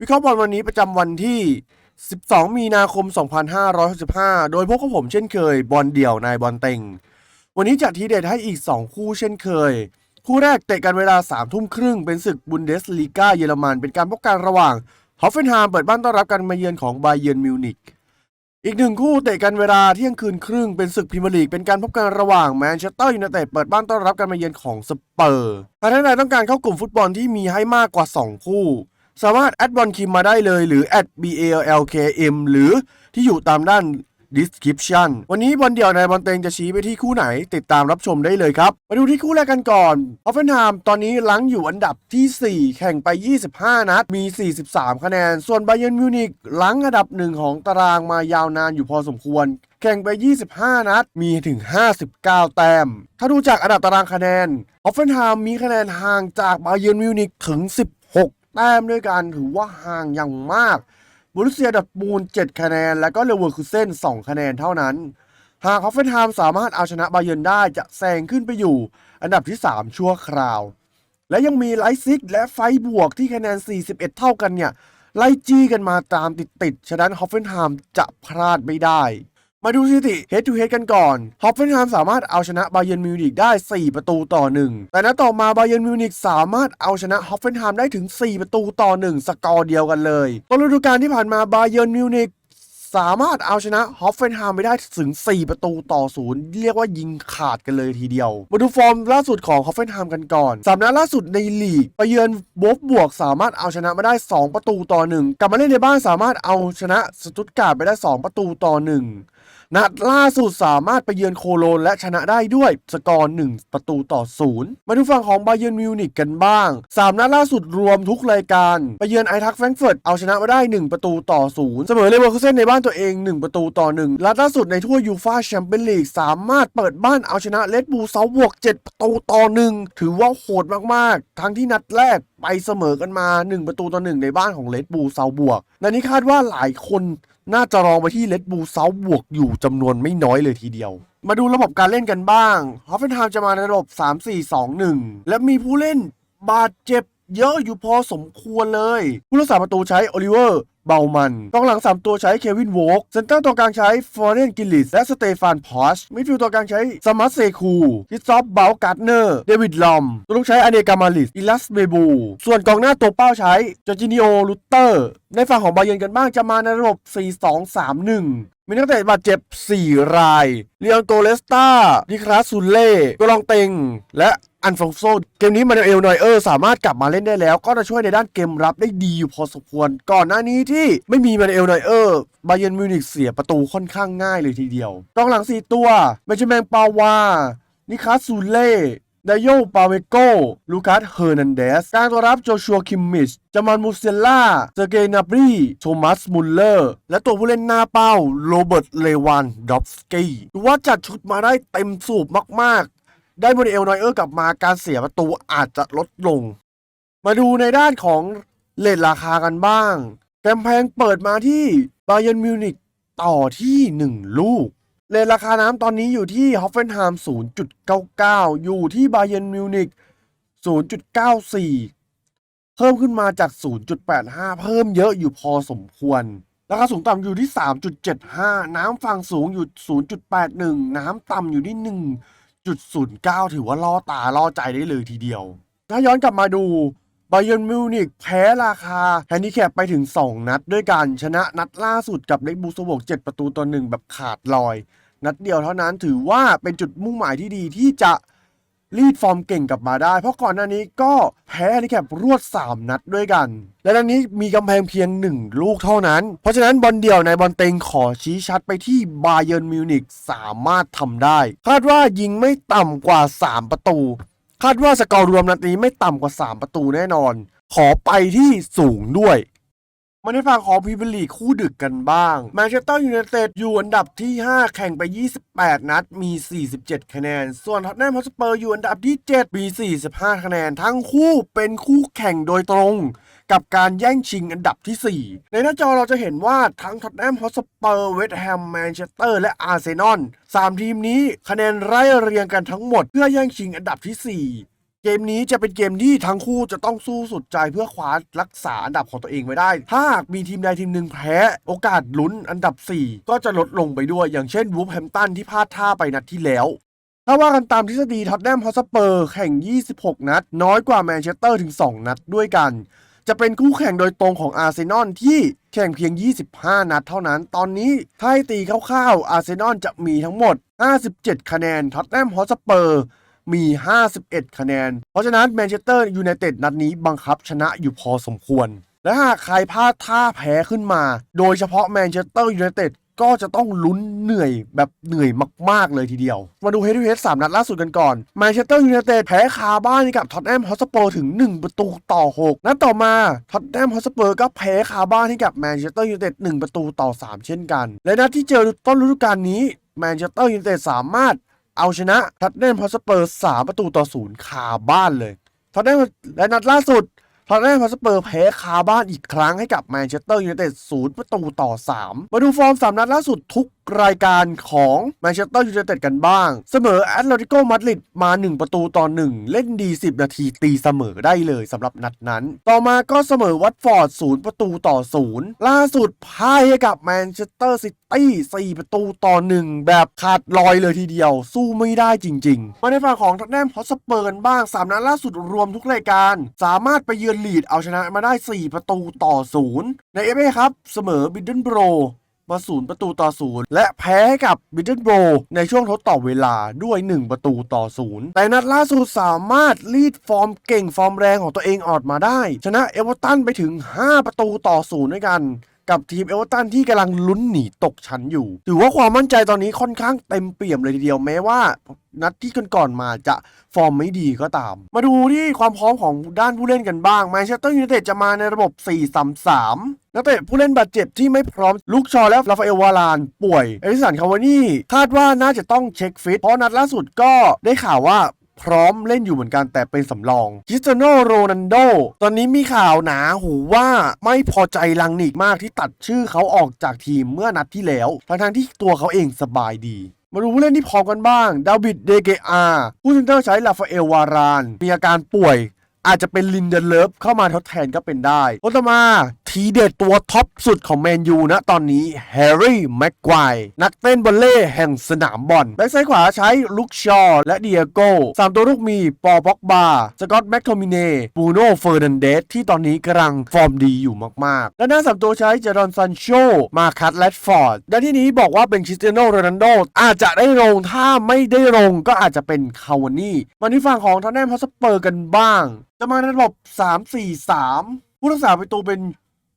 วิเคราะห์บอลวันนี้ประจำวันที่ 12 มีนาคม 2565 โดยพวกบผมเช่นเคย บอลเดี่ยวนายบอลเต็ง วันนี้จัดทีเด็ดให้อีก 2 คู่เช่นเคย คู่แรกเตะกันเวลา 3 ทุ่มครึ่ง เป็นศึกบุนเดสลีกาเยอรมัน เป็นการพบกันระหว่างฮอฟเฟนไฮม์เปิดบ้านต้อนรับการมาเยือนของไบเยนมิวนิกอีกหนึ่งคู่เตะกันเวลาเที่ยงคืนครึ่งเป็นศึกพรีเมียร์ลีกเป็นการพบกันระหว่างแมนเชสเตอร์ยูไนเต็ดเปิดบ้านต้อนรับการมาเยือนของสเปอร์ถ้าท่านใดต้องการเข้ากลุ่มฟุตบอลที่มีให้มากกว่า 2 คู่ สามารถแอดบอลคิมมาได้เลยหรือ at balkm หรือที่อยู่ตามด้าน description วันนี้บอลเดี่ยวในบอลเตงจะชี้ไปที่คู่ไหนติดตามรับชมได้เลยครับ มาดูที่คู่แรกกันก่อนออฟเฟนไฮม์ตอนนี้ลังอยู่อันดับทีสี่ 4 แข่งไป 25 นัด มี 43 คะแนน ส่วนไบเยนมิวนิกลังอันดับหนึ่งของตารางมายาวนานอยู่พอสมควร แข่งไป 25 นัด มีถึง 59 แต้ม ถ้าดูจากอันดับตารางคะแนนออฟเฟนไฮม์มีคะแนนห่างจากไบเยนมิวนิกถึง16 แต้มด้วยกันถือว่าห่างอย่างมากบรุเซียดับบูล 7 คะแนน และก็เลเวอร์คูเซ่น2 คะแนนเท่านั้น หากฮอฟเฟนไฮม์สามารถเอาชนะบาเยิร์นได้จะแซงขึ้นไปอยู่ อันดับที่ 3 ชั่วคราว และยังมีไลซิกและไฟบวกที่คะแนน 41 เท่ากันเนี่ย ไล่จี้กันมาตามติดๆ ฉะนั้นฮอฟเฟนไฮม์จะพลาดไม่ได้ มาดูสถิติ head to head กันก่อนฮอฟเฟนไฮม์สามารถเอาชนะบาเยนมิวนิกได้ 4 ประตูต่อ 1 แต่นัดต่อมาบาเยนมิวนิกสามารถเอาชนะฮอฟเฟนไฮม์ได้ถึง 4 ประตูต่อ 1 สกอร์เดียวกันเลยต้นฤดูกาลที่ผ่านมาบาเยนมิวนิกสามารถเอาชนะฮอฟเฟนไฮม์ไปได้ถึง 4 ประตูต่อ0เรียกว่ายิงขาดกันเลยทีเดียว มาดูฟอร์มล่าสุดของฮอฟเฟนไฮม์กันก่อนสามนัดล่าสุดในลีกไปเยือนโบฟบวกสามารถเอาชนะมาได้ 2 ประตูต่อ 1 กลับมาเล่นในบ้านสามารถเอาชนะสตุตการ์ดไปได้ 2 ประตูต่อ 1 นัดล่าสุดสามารถไปเยือนโคโลนและชนะได้ด้วยสกอร์ 1 ประตูต่อ 0 มาดูฝั่งของบาเยิร์นมิวนิกกันบ้าง 3 นัดล่าสุดรวมทุกรายการ ไปเยือนไอทักแฟรงเฟิร์ตเอาชนะมาได้ 1 ประตูต่อ 0 เสมอเลเวอร์คูเซ่นในบ้านตัวเอง 1 ประตูต่อ1และล่าสุดในทั่วยูฟาแชมเปี้ยนลีกสามารถเปิดบ้านเอาชนะเลดบูเซาบวก 7 ประตูต่อ 1 ถือว่าโหดมากๆ ทั้งที่นัดแรกไปเสมอกันมา 1 ประตูต่อ 1 ในบ้านของเลดบูเซาบวกนันนี้คาดว่าหลายคน น่าจะรองไปที่เลดบูเซาบวกอยู่จำนวนไม่น้อยเลยทีเดียว มาดูระบบการเล่นกันบ้างฮอฟเฟนไฮม์จะมาในระบบ 3-4-2-1 และมีผู้เล่นบาดเจ็บ เยอะอยู่พอสมควรเลย ผู้รักษาประตูใช้โอลิเวอร์ เบลมันกองหลัง 3 ตัวใช้เควินโวกเซนเตอร์ตัวกลางใช้ฟอร์เรนกิลิสและสเตฟานพอชมิดฟิลด์ตัวกลางใช้สมัสเซคูคิสซอฟเบลการ์ดเนอร์ เดวิดลอม ตัวลูกใช้อเนกามาลิส อิลัสเบบู ส่วนกองหน้าตัวเป้าใช้จอร์จินิโอลูเตอร์ ในฝั่งของบาเยนกันบ้างจะมาในระบบ 4-2-3-1มีนักเตะบาดเจ็บ 4 ราย เลียงโตเลสตาดิคราซูเล่กลองเต็ง และ อันฟองโซเกมนี้มาเอลนอยเออร์สามารถกลับมาเล่นได้แล้ว ก็จะช่วยในด้านเกมรับได้ดีอยู่พอสมควร ก่อนหน้านี้ที่ไม่มีมาเอลนอยเออร์บาเยนมิวนิกเสียประตูค่อนข้างง่ายเลยทีเดียวกองหลัง 4 ตัวเบนจามินปาวา นิคาซูเล่ไดโยปาเวโกลูคัส เฮอร์นันเดสกางตัวรับโจชัว คิมมิช จามันมูเซลล่า เซอร์เกนาบรีโทมัส มุลเลอร์ และตัวผู้เล่นหน้าเป้า โรเบิร์ต เลวันดอฟสกี้ถือว่าจัดชุดมาได้เต็มสูบมากๆ ได้โมเดลนอยเออร์กลับมาการเสียประตูอาจจะลดลง มาดูในด้านของเลทราคากันบ้างแกมแพงเปิดมาที่บาเยนมิวนิกต่อที่ 1 ลูก เลทราคาน้ำตอนนี้อยู่ที่ฮอฟเฟนไฮม์0.99 อยู่ที่บาเยนมิวนิก0.94 เพิ่มขึ้นมาจาก 0.85 เพิ่มเยอะอยู่พอสมควรราคาสูงต่ำอยู่ที่ 3.75 น้ำฝั่งสูงอยู่ 0.81 น้ำต่ำอยู่ที่ จุด0.9ถือว่าล่อตาล่อใจได้เลยทีเดียว ถ้าย้อนกลับมาดูบเยอนมิวนิกแพ้ราคาแฮนดิแคปไปถึง 2 นัดด้วยกันชนะนัดล่าสุดกับเล็กบูสโบก7ประตูต่อหนึ่งแบบขาดลอย นัดเดียวเท่านั้นถือว่าเป็นจุดมุ่งหมายที่ดีที่จะ รีดฟอร์มเก่งกลับมาได้ เพราะก่อนหน้านี้ก็แพ้แฮนดิแคปรวด 3 นัดด้วยกัน และนัดนี้มีกำแพงเพียง 1 ลูกเท่านั้น เพราะฉะนั้นบอลเดี่ยวในบอลเต็งขอชี้ชัดไปที่บาเย r n นมิวนิกสามารถทำได้ คาดว่ายิงไม่ต่ำกว่า 3 ประตู คาดว่าสกอร์รวมนัดนี้ไม่ต่ำกว่า 3 ประตูแน่นอน ขอไปที่สูงด้วย มาในฝั่งของพรีเมียร์ลีกคู่ดึกกันบ้างแมนเชสเตอร์ยูไนเต็ดอยู่อันดับที่ 5 แข่งไป 28 นัดมี 47 คะแนน ส่วนท็อตแนมฮอตสเปอร์อยู่อันดับที่ 7 มี 45 คะแนน ทั้งคู่เป็นคู่แข่งโดยตรงกับการแย่งชิงอันดับที่ 4 ในหน้าจอเราจะเห็นว่าทั้งท็อตแนมฮอตสเปอร์เวสต์แฮมแมนเชสเตอร์และอาร์เซนอลสามทีมนี้คะแนนไล่เรียงกันทั้งหมดเพื่อแย่งชิงอันดับที่ 4 เกมนี้จะเป็นเกมที่ทั้งคู่จะต้องสู้สุดใจเพื่อคว้ารักษาอันดับของตัวเองไว้ได้ ถ้าหากมีทีมใดทีมหนึ่งแพ้ โอกาสลุ้นอันดับ 4 ก็จะลดลงไปด้วย อย่างเช่นวูฟแฮมตันที่พลาดท่าไปนัดที่แล้ว ถ้าว่ากันตามทฤษฎีท็อตแนมฮอสเปอร์แข่ง 26 นัด น้อยกว่าแมนเชสเตอร์ถึง 2 นัดด้วยกัน จะเป็นคู่แข่งโดยตรงของอาร์เซนอลที่แข่งเพียง 25 นัดเท่านั้น ตอนนี้ถ้าตีคร่าวๆอาร์เซนอลจะมีทั้งหมด 57 คะแนนท็อตแนมฮอสเปอร์ มี 51 คะแนน เพราะฉะนั้นแมนเชสเตอร์ยูไนเต็ดนัดนี้บังคับชนะอยู่พอสมควร และหากใครพลาดท่าแพ้ขึ้นมา โดยเฉพาะแมนเชสเตอร์ยูไนเต็ดก็จะต้องลุ้นเหนื่อยแบบเหนื่อยมาก ๆ เลยทีเดียว มาดูเฮด o ูเฮดสามนัดล่าสุดกันก่อนแมนเชสเตอร์ยูไนเต็ดแพ้คาบ้านให้กับท็อตแนมฮอสเปอร์ถึง 1 ประตูต่อ 6 นัดต่อมาท็อตแนมฮอสเปอร์ก็แพ้คาบ้านให้กับแมนเชสเตอร์ยูไนเต็ด1ประตูต่อ 3 เช่นกัน และนัดที่เจอต้นฤดูกาลนี้แมนเชสเตอร์ยูไนเต็ดสามารถ เอาชนะท็อตแนมฮอสเปอร์สามประตูต่อศูนย์คาบ้านเลยท็อตแนมและนัดล่าสุดทัตแนมฮอสเปอร์แพ้คาบ้านอีกครั้งให้กับแมนเชสเตอร์ยูไนเต็ดศูนย์ประตูต่อสามมาดูฟอร์มสามนัดล่าสุดทุกรายการของแมนเชสเตอร์ยูไนเต็ดกันบ้าง เสมอแอตเลติโกมาดริดมา 1 ประตูต่อ 1 เล่นดี 10 นาทีตีเสมอได้เลยสำหรับนัดนั้น ต่อมาก็เสมอวัตฟอร์ด 0 ประตูต่อ 0 ล่าสุดพ่ายให้กับแมนเชสเตอร์ซิตี้4ประตูต่อ 1 แบบขาดลอยเลยทีเดียว สู้ไม่ได้จริง ๆ มาในฝั่งของทอตแนมฮอสเปอร์นบ้าง 3 นัดล่าสุดรวมทุกรายการ สามารถไปเยือนลีดเอาชนะมาได้ 4 ประตูต่อ 0 ในเอฟเอครับเสมอบิดเดิลโบร มาศูนย์ประตูต่อศูนย์และแพ้ให้กับบิดเดิลโบรในช่วงทดต่อเวลาด้วย 1 ประตูต่อศูนย์แต่นัดล่าสุดสามารถลีดฟอร์มเก่งฟอร์มแรงของตัวเองออกมาได้ ชนะเอเวอร์ตันไปถึง 5 ประตูต่อศูนย์ด้วยกัน กับทีมเอเวอร์ตันที่กำลังลุ้นหนีตกชั้นอยู่ ถือว่าความมั่นใจตอนนี้ค่อนข้างเต็มเปี่ยมเลยทีเดียวแม้ว่า นัดที่ก่อนๆมาจะฟอร์มไม่ดีก็ตาม มาดูที่ความพร้อมของด้านผู้เล่นกันบ้างแมนเชสเตอร์ยูไนเต็ดจะมาในระบบ 4-3-3นักเตะผู้เล่นบาดเจ็บที่ไม่พร้อมลูกชอและราฟาเอลวารานป่วย เอริสันคาวานี่คาดว่าน่าจะต้องเช็คฟิต เพราะนัดล่าสุดก็ได้ข่าวว่า พร้อมเล่นอยู่เหมือนกันแต่เป็นสำรองคิสเตโนโรนันโด ตอนนี้มีข่าวหนาหูว่าไม่พอใจลังนิกมากที่ตัดชื่อเขาออกจากทีมเมื่อนัดที่แล้วทั้งๆที่ตัวเขาเองสบายดีมาดูผู้เล่นที่พร้อมกันบ้าง ดาวิด เดเกอาผู้เซนเตอร์ใช้ลาฟาเอลวาราน มีอาการป่วย อาจจะเป็นลินเดนเลิฟเข้ามาทดแทนก็เป็นได้คนต่อมา ทีเด็ดตัวท็อปสุดของแมนยูนะตอนนี้แฮร์รี่แม็กควายนักเต้นบอลเล่แห่งสนามบอลแบ็กซ้ายขวาใช้ลุกชอว์และเดียโก้สามตัวลูกมีปอบ็อกบาสกอตแม็กโทมิเน่บูโน่เฟอร์นันเดสที่ตอนนี้กำลังฟอร์มดีอยู่มากๆ และหน้าสามตัวใช้เจดอนซันโชมาคัตแรดฟอร์ดและที่นี้บอกว่าเป็นคริสเตียโนโรนัลโดอาจจะได้ลงถ้าไม่ได้ลงก็อาจจะเป็นคาวานี่มาที่ฝั่งของทอนแนมฮอสเปอร์กันบ้างจะมาในระบบ 3-4-3ผู้รักษาประตูเป็น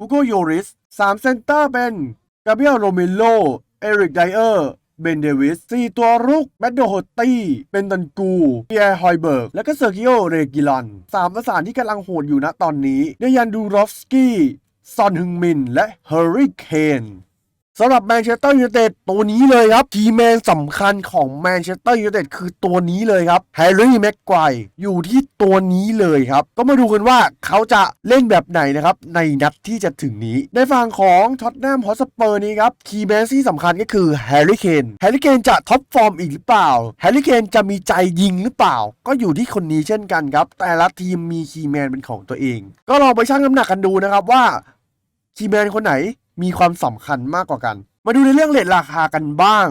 ฮูโกโยริสสามเซนเตอร์เป็นกาเบรียลโรเมโล เอริกไดเออร์ เบนเดวิสสี่ตัวรุก แมดโดโฮตตี้เป็นตันกู เปียร์ฮอยเบิร์ก และก็เซอร์กิโอ เรกิลอนสามประสานที่กำลังโหดอยู่นะตอนนี้เดยันดูรอฟสกี้ ซอนฮึงมิน และเฮอริเคน สำหรับแมนเชสเตอร์ยูไนเต็ดตัวนี้เลยครับทีแมนสำคัญของแมนเชสเตอร์ยูไนเต็ดคือตัวนี้เลยครับแฮร์รี่แม็กไกวอยู่ที่ตัวนี้เลยครับ ก็มาดูกันว่าเขาจะเล่นแบบไหนนะครับ ในนัดที่จะถึงนี้ ในฝั่งของท็อตแนมฮอสเปอร์นี้ครับคีย์แมนที่สำคัญก็คือแฮร์รี่เคนแฮร์รี่เคนจะท็อปฟอร์มอีกหรือเปล่าแฮร์รี่เคนจะมีใจยิงหรือเปล่า ก็อยู่ที่คนนี้เช่นกันครับ แต่ละทีมมีคีย์แมนเป็นของตัวเอง ก็ลองไปชั่งน้ำหนักกันดูนะครับว่าคีย์แมนคนไหน มีความสำคัญมากกว่ากัน มาดูในเรื่องเลทราคากันบ้าง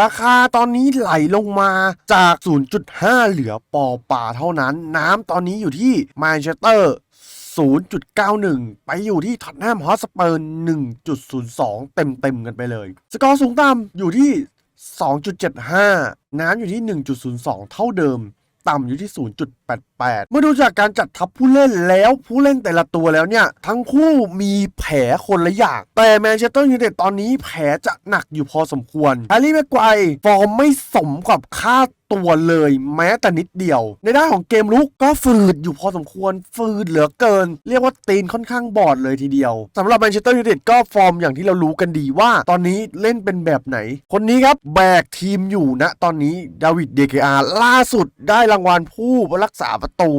ราคาตอนนี้ไหลลงมาจาก 0.5 เหลือปอป่าเท่านั้น น้ำตอนนี้อยู่ที่แมนเชสเตอร์0.91 ไปอยู่ที่ท็อตแนมฮอสเปอร์1.02 เต็มๆกันไปเลย สกอร์สูงต่ำอยู่ที่ 2.75 น้ำอยู่ที่ 1.02 เท่าเดิม ต่ำอยู่ที่ 0.88เมื่อดูจากการจัดทัพผู้เล่นแล้วผู้เล่นแต่ละตัวแล้วเนี่ย ทั้งคู่มีแผลคนละอย่าง แต่แมนเชสเตอร์ยูไนเต็ดตอนนี้แผลจะหนักอยู่พอสมควรแฮร์รี่แม็กไกวร์ฟอร์มไม่สมกับค่าตัวเลยแม้แต่นิดเดียว ในด้านของเกมลุกก็ฝืดอยู่พอสมควรฝืดเหลือเกิน เรียกว่าตีนค่อนข้างบอดเลยทีเดียวสำหรับแมนเชสเตอร์ยูไนเต็ดก็ฟอร์มอย่างที่เรารู้กันดีว่า ตอนนี้เล่นเป็นแบบไหน คนนี้ครับแบกทีมอยู่นะ ตอนนี้ดาวิดเดเกอาล่าสุดได้รางวัลผู้รักษาประประตู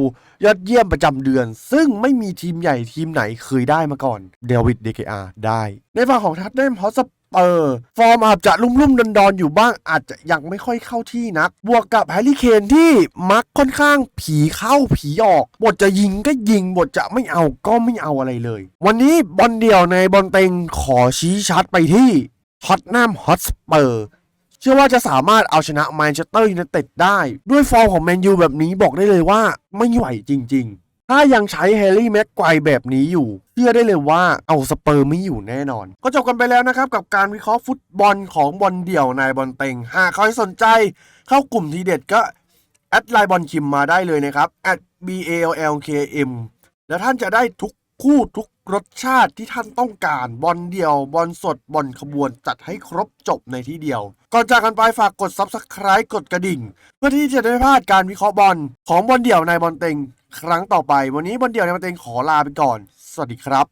ยอดเยี่ยมประจำเดือน ซึ่งไม่มีทีมใหญ่ทีมไหนเคยได้มาก่อนเดวิดเดกอาได้ ในฝั่งของทัตเนมฮอสเปอร์ฟอร์มอาจจะลุ่มลุ่มดอนดอนๆอยู่บ้างอาจจะยังไม่ค่อยเข้าที่นัก บวกกับแฮร์รี่เคนที่มักค่อนข้างผีเข้าผีออก บทจะยิงก็ยิง บทจะไม่เอาก็ไม่เอาอะไรเลย วันนี้บอลเดี่ยวในบอลเต็งขอชี้ชัดไปที่ท็อตแนมฮอสเปอร์ เชื่อว่าจะสามารถเอาชนะแมนเชสเตอร์ยูไนเต็ดได้ ด้วยฟอร์มของแมนยูแบบนี้บอกได้เลยว่าไม่ไหวจริง ๆ ถ้ายังใช้แฮร์รี่แม็กไกวแบบนี้อยู่ เชื่อได้เลยว่าเอาสเปอร์ไม่อยู่แน่นอน ก็จบกันไปแล้วนะครับ กับการวิเคราะห์ฟุตบอลของบอลเดี่ยวในบอลเต็ง หากใครสนใจเข้ากลุ่มทีเด็ดก็แอดไลน์บอลคิมมาได้เลยนะครับ b a l l k m แล้วท่านจะได้ทุกคู่ทุก รสชาติที่ท่านต้องการบอลเดียวบอลสดบอลขบวนจัดให้ครบจบในที่เดียว ก่อนจากกันไปฝากกด Subscribe กดกระดิ่ง เพื่อที่จะได้ไม่พลาดการวิเคราะห์บอลของบอลเดี่ยวในบอลเต็ง ครั้งต่อไป วันนี้บอลเดี่ยวในบอลเต็งขอลาไปก่อน สวัสดีครับ